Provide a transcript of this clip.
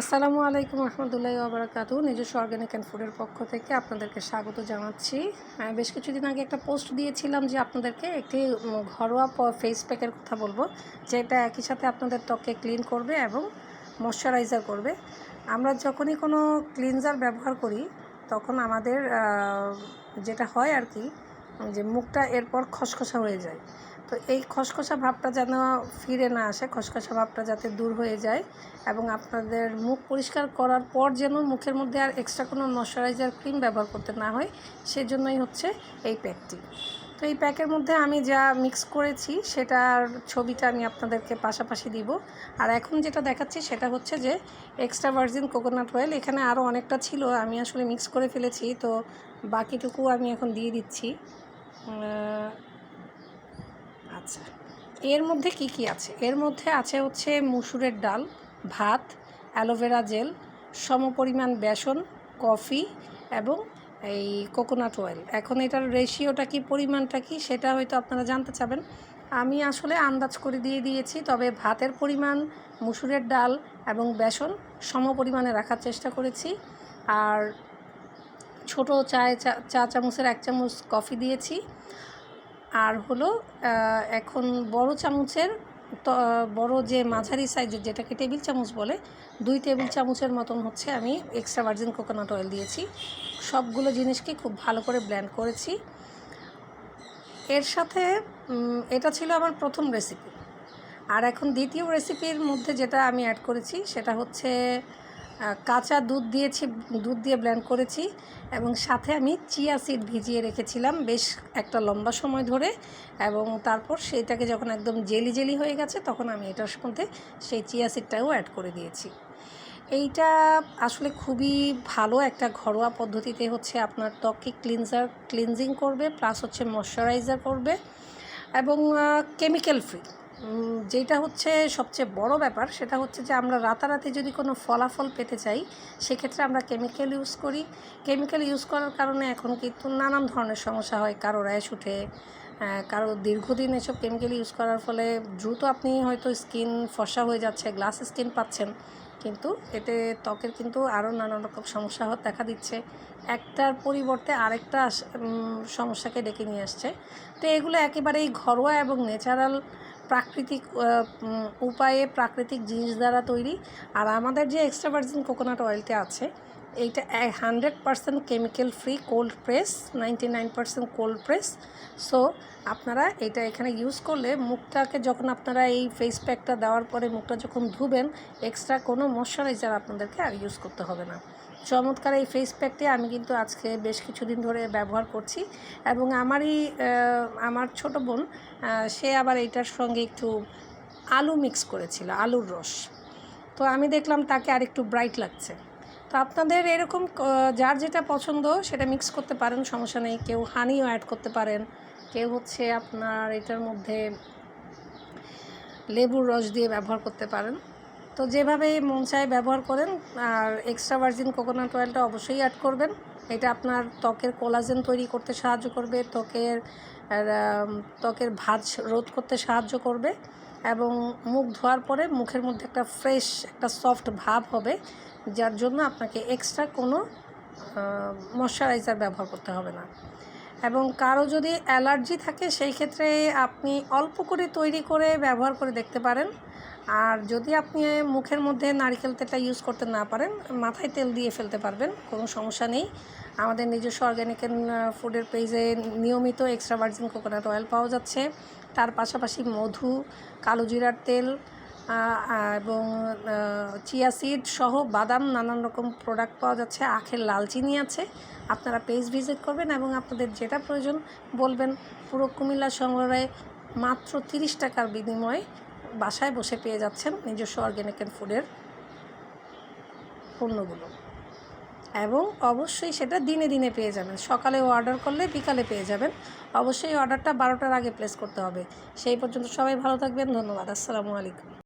আসসালামু আলাইকুম রহমতুল্লাহ আবরাকাতু নিজস্ব অর্গ্যানিক অ্যান্ড ফুডের পক্ষ থেকে আপনাদেরকে স্বাগত জানাচ্ছি। বেশ কিছুদিন আগে একটা পোস্ট দিয়েছিলাম যে আপনাদেরকে একটি ঘরোয়া ফেস প্যাকের কথা বলব, যেটা একই সাথে আপনাদের ত্বককে ক্লিন করবে এবং ময়শ্চারাইজার করবে। আমরা যখনই কোনো ক্লিনজার ব্যবহার করি, তখন আমাদের যেটা হয় আর কি, যে মুখটা এরপর খসখসা হয়ে যায়। তো এই খসখসা ভাবটা যেন ফিরে না আসে, খসখসা ভাবটা যাতে দূর হয়ে যায় এবং আপনাদের মুখ পরিষ্কার করার পর যেন মুখের মধ্যে আর এক্সট্রা কোনো ময়শ্চারাইজার ক্রিম ব্যবহার করতে না হয়, সেজন্যই হচ্ছে এই প্যাকটি তো এই প্যাকের মধ্যে আমি যা মিক্স করেছি সেটার ছবিটা আমি আপনাদেরকে পাশাপাশি দিব। আর এখন যেটা দেখাচ্ছি সেটা হচ্ছে যে এক্সট্রা ভার্জিন কোকোনাট অয়েল এখানে আরও অনেকটা ছিল, আমি আসলে মিক্স করে ফেলেছি, তো বাকিটুকু আমি এখন দিয়ে দিচ্ছি। আচ্ছা এর মধ্যে কি কি আছে? এর মধ্যে আছে হচ্ছে মুসুরের ডাল, ভাত, অ্যালোভেরা জেল, সমপরিমাণ বেসন, কফি এবং এই কোকোনাট অয়েল এখন এটার রেশিওটা কি, পরিমাণটা কি, সেটা হয়তো আপনারা জানতে চাবেন। আমি আসলে আন্দাজ করে দিয়ে দিয়েছি, তবে ভাতের পরিমাণ, মুসুরের ডাল এবং বেসন সম পরিমাণে রাখার চেষ্টা করেছি। আর ছোট চায় চা চা চামচের এক চামচ কফি দিয়েছি। আর হলো এখন বড় চামচের বড় যে মাঝারি সাইজের যেটাকে টেবিল চামচ বলে, দুই টেবিল চামচের মতন হচ্ছে আমি এক্সট্রা ভার্জিন কোকোনাট অয়েল দিয়েছি। সবগুলো জিনিসকে খুব ভালো করে ব্ল্যান্ড করেছি। এর সাথে এটা ছিল আমার প্রথম রেসিপি আর এখন দ্বিতীয় রেসিপির মধ্যে যেটা আমি অ্যাড করেছি, সেটা হচ্ছে কাঁচা দুধ দিয়েছি, দুধ দিয়ে ব্ল্যান্ড করেছি এবং সাথে আমি চিয়া সিড ভিজিয়ে রেখেছিলাম বেশ একটা লম্বা সময় ধরে এবং তারপর সেইটাকে যখন একদম জেলি জেলি হয়ে গেছে তখন আমি এটার মধ্যে সেই চিয়া সিডটাও অ্যাড করে দিয়েছি। এইটা আসলে খুবই ভালো একটা ঘরোয়া পদ্ধতিতে হচ্ছে আপনার ত্বককে ক্লিনজার ক্লিনজিং করবে প্লাস হচ্ছে ময়শ্চারাইজার করবে এবং কেমিক্যাল ফ্রি যেটা হচ্ছে সবচেয়ে বড় ব্যাপার, সেটা হচ্ছে যে আমরা রাতারাতি যদি কোনো ফলাফল পেতে চাই, সেক্ষেত্রে আমরা কেমিক্যাল ইউজ করি। কেমিক্যাল ইউজ করার কারণে এখন কিন্তু নানান ধরনের সমস্যা হয়, কারও র্যাশ উঠে কারও দীর্ঘদিন এসব কেমিক্যাল ইউজ করার ফলে দ্রুত আপনি হয়তো স্কিন ফসা হয়ে যাচ্ছে গ্লাস স্কিন পাচ্ছেন। কিন্তু এতে ত্বকের কিন্তু আরও নানান রকম সমস্যা দেখা দিচ্ছে। একটার পরিবর্তে আরেকটা সমস্যাকে ডেকে নিয়ে আসছে। তো এগুলো একেবারেই ঘরোয়া এবং ন্যাচারাল প্রাকৃতিক উপায়ে প্রাকৃতিক জিনিস দ্বারা তৈরি। আর আমাদের যে এক্সট্রা ভার্জিন কোকোনাট অয়েলটা আছে এইটা hundred percent chemical free cold press, ninety nine percent cold press. So, আপনারা এটা এখানে ইউজ করলে মুখটাকে যখন আপনারা এই ফেস প্যাকটা দেওয়ার পরে মুখটা যখন ধুবেন, এক্সট্রা কোনো ময়শ্চারাইজার আপনাদেরকে আর ইউজ করতে হবে না। চমৎকার এই ফেস প্যাকটি আমি কিন্তু আজকে বেশ কিছুদিন ধরে ব্যবহার করছি এবং আমারই আমার ছোট বোন সে আবার এইটার সঙ্গে একটু আলু মিক্স করেছিল, আলুর রস। তো আমি দেখলাম তাকে আর একটু ব্রাইট লাগছে। তো আপনাদের এরকম যার যেটা পছন্দ সেটা মিক্স করতে পারেন, সমস্যা নেই। কেউ হানিও অ্যাড করতে পারেন। কেউ হচ্ছে আপনার এটার মধ্যে লেবুর রস দিয়ে ব্যবহার করতে পারেন। তো যেভাবে মন চায় ব্যবহার করেন, আর এক্সট্রা ভার্জিন কোকোনাট অয়েলটা অবশ্যই অ্যাড করবেন। এটা আপনার ত্বকের কোলাজেন তৈরি করতে সাহায্য করবে। ত্বকের ত্বকের ভাজ রোধ করতে সাহায্য করবে এবং মুখ ধোয়ার পরে মুখের মধ্যে একটা ফ্রেশ, একটা সফট ভাব হবে, যার জন্য আপনাকে এক্সট্রা কোনো ময়শ্চারাইজার ব্যবহার করতে হবে না। এবং কারও যদি অ্যালার্জি থাকে, সেই ক্ষেত্রে আপনি অল্প করে তৈরি করে ব্যবহার করে দেখতে পারেন। আর যদি আপনি মুখের মধ্যে নারকেল তেলটা ইউজ করতে না পারেন, মাথায় তেল দিয়ে ফেলতে পারবেন, কোনো সমস্যা নেই। আমাদের নিজস্ব অর্গ্যানিক ফুডের পেজে নিয়মিত এক্সট্রা ভার্জিন কোকোনাট অয়েল পাওয়া যাচ্ছে। তার পাশাপাশি মধু, কালো জিরার তেল এবং চিয়া সিড সহ বাদাম নানান রকম প্রোডাক্ট পাওয়া যাচ্ছে। আখের লাল চিনি আছে। আপনারা পেজ ভিজিট করবেন এবং আপনাদের যেটা প্রয়োজন বলবেন, পুরো কুমিল্লা সংগ্রহে মাত্র তিরিশ টাকার বিনিময়ে বাসায় বসে পেয়ে যাচ্ছেন নিজস্ব অর্গ্যানিক ফুডের পণ্যগুলো। এবং অবশ্যই সেটা দিনে দিনে পেয়ে যাবেন। সকালে অর্ডার করলে বিকালে পেয়ে যাবেন। অবশ্যই অর্ডারটা বারোটার আগে প্লেস করতে হবে। সেই পর্যন্ত সবাই ভালো থাকবেন। ধন্যবাদ। আসসালামু আলাইকুম।